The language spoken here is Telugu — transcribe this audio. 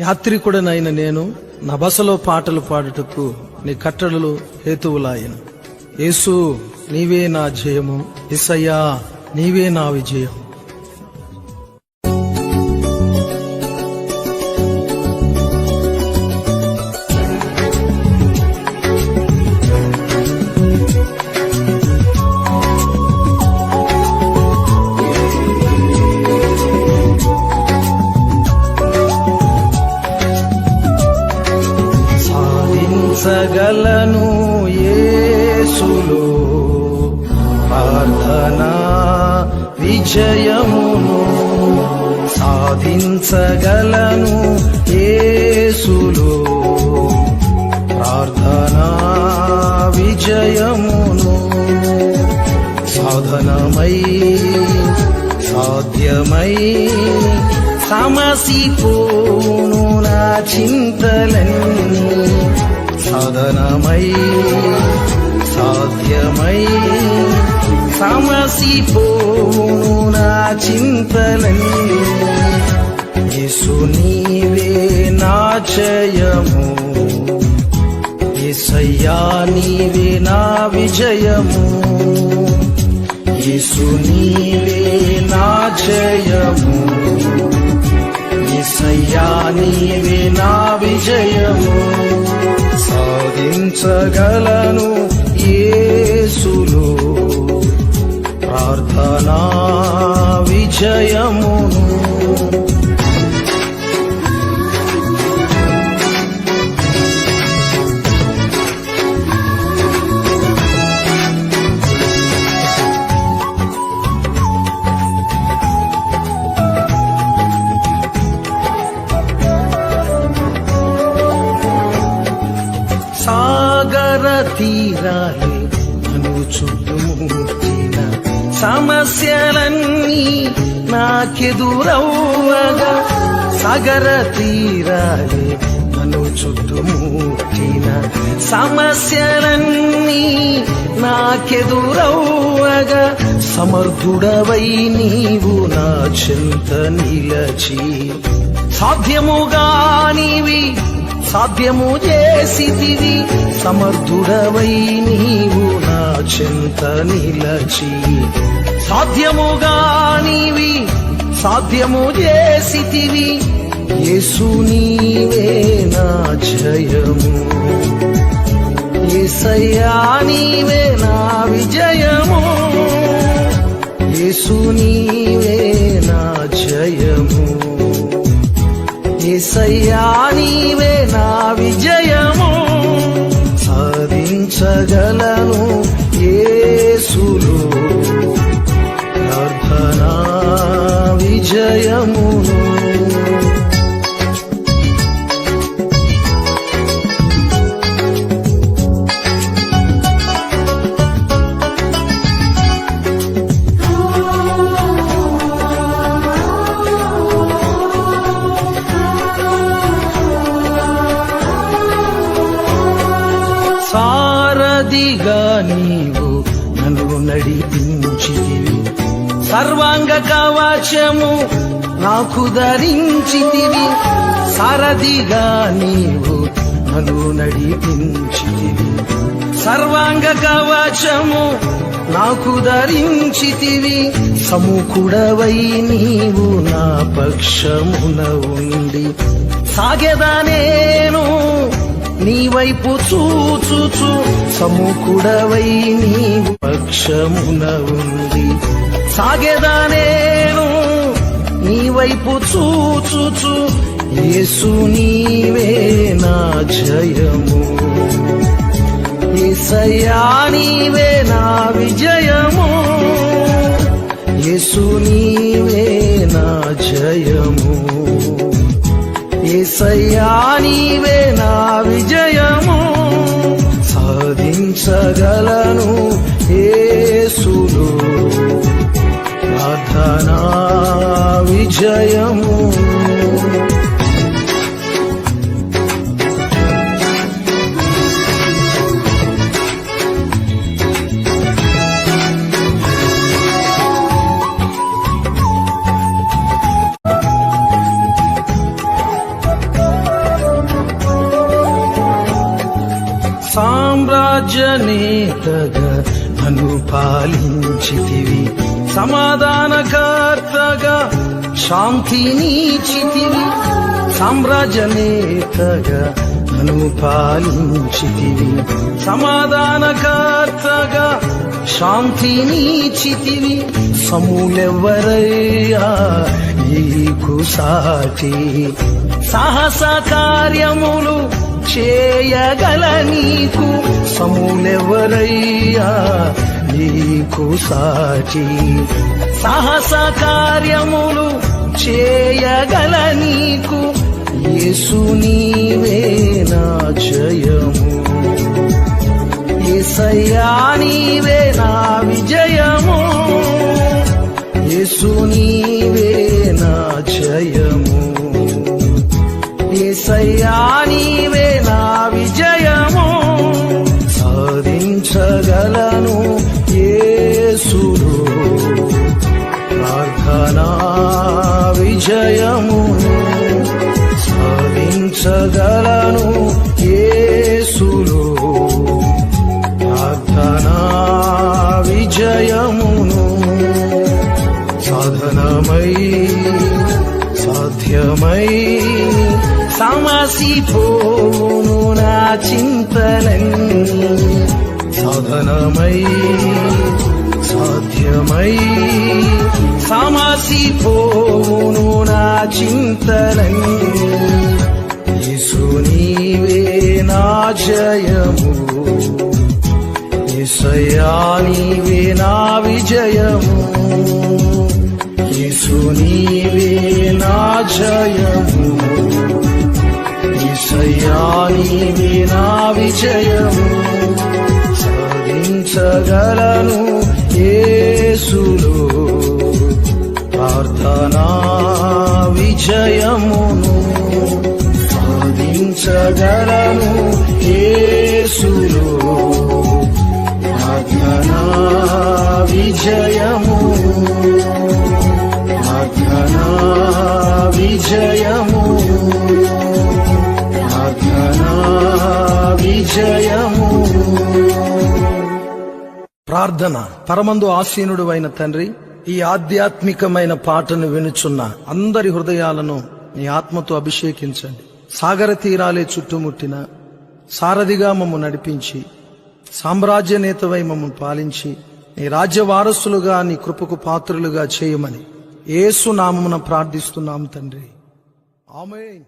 యాత్రికుడనైన నేను నా బసలో పాటలు పాడుటకు నీ కట్టడలు హేతువులాయను. యేసు నీవే నా జయము. ఇసయ్యా నీవే నా విజయం. సాధించగలను యేసులో. ప్రార్థనా విజయమును సాధించగలను యేసులో. ప్రార్థనా విజయమును సాధనమై సాధ్యమై సమసిపోను నా చింతలన్నీ. సాధనమై సాధ్యమై సమసిపోను నా చింతలన్నీ యేసు నీవే నా జయము. యేసయ్యా నీవే నా విజయము. యేసు నీవే నా జయము. యేసయ్యా నీవే నా విజయము. సాధించగలను యేసులో. ప్రార్థనా విజయమును సాగర తీరాలి నన్ను చుట్టుముట్టిన సమస్యలన్నీ నాకెదురవ్వగా. సగర తీరాలి నన్ను చుట్టుముట్టిన సమస్యలన్నీ నాకెదురవ్వగా. సమర్థుడవై నీవు నా చింత నిలచి సాధ్యముగా నీవి సాధ్యము చేసితివి సమర్థుడవై నీవు నా చింత నిలచి. సాధ్యముగా నీవి సాధ్యము చేసితివి యేసు నీవే నా జయము. యేసయ్యా నీవే నా విజయము. యేసు నీ యేసయ్యా నీవే నా విజయము. సాధించగలను ఏసులు ప్రార్థనా విజయమును. సారథిగా నీవు నన్ను నడిపించితివి. సర్వాంగ కవచము నాకు ధరించితివి. సారథిగా నీవు నన్ను నడిపించితివి. సర్వాంగ కవచము నాకు ధరించితివి. సముకుడవై నీవు నా పక్షమున ఉండి సాగెదా నేను. నీ వైపు చూచుచు సముకుడవై నీవు పక్షమున ఉంది. సాగెదా నేను నీ వైపు చూచుచు యేసు నీవే నా జయము. ఏసయ్యా నీవే నా విజయము. యేసు నీవే నా జయము. యేసయ్యా నీవే నా విజయము. సాధించగలను ఏసులు ప్రార్థనా విజయము. సామ్రాజ్యనేతగా నన్ను పాలించితివి. సమాధానకర్తగా శాంతినిచితివి సామ్రాజ్య నేతగా నన్ను పాలించితివి. సమాధానకర్తగా శాంతినిచితివి సమూలెవ్వరయ్యా నీకు సాటి సాహస కార్యములు చేయగల నీకు సమూలెవరయ్యా? నీకు సాచి సాహస కార్యములు చేయగల నీకు యేసు నీవేనా జయము. ఏసయ్యా నీవే నా విజయము. యేసు నీవే నా జయము. సమసిపోను నా చింతలన్నీ సాధనమై సాధ్యమై సమసిపోను నా చింతలన్నీ యేసు నీవే నా జయము. యేసయ్యా నీవే నా విజయము. యేసు నీవే నా జయము. యేసయ్యా నీవే నా విజయము. సాధించగలను యేసులో. ప్రార్థన. పరమందు ఆసీనుడు అయిన తండ్రి ఈ ఆధ్యాత్మికమైన పాటను వినుచున్న అందరి హృదయాలను నీ ఆత్మతో అభిషేకించండి. సాగర తీరాలే చుట్టుముట్టిన సారథిగా మమ్ము నడిపించి సామ్రాజ్య నేతవై మమ్మల్ని పాలించి నీ రాజ్య వారసులుగా నీ కృపకు పాత్రులుగా చేయమని ఏసునామమున ప్రార్థిస్తున్నాం తండ్రి. ఆమె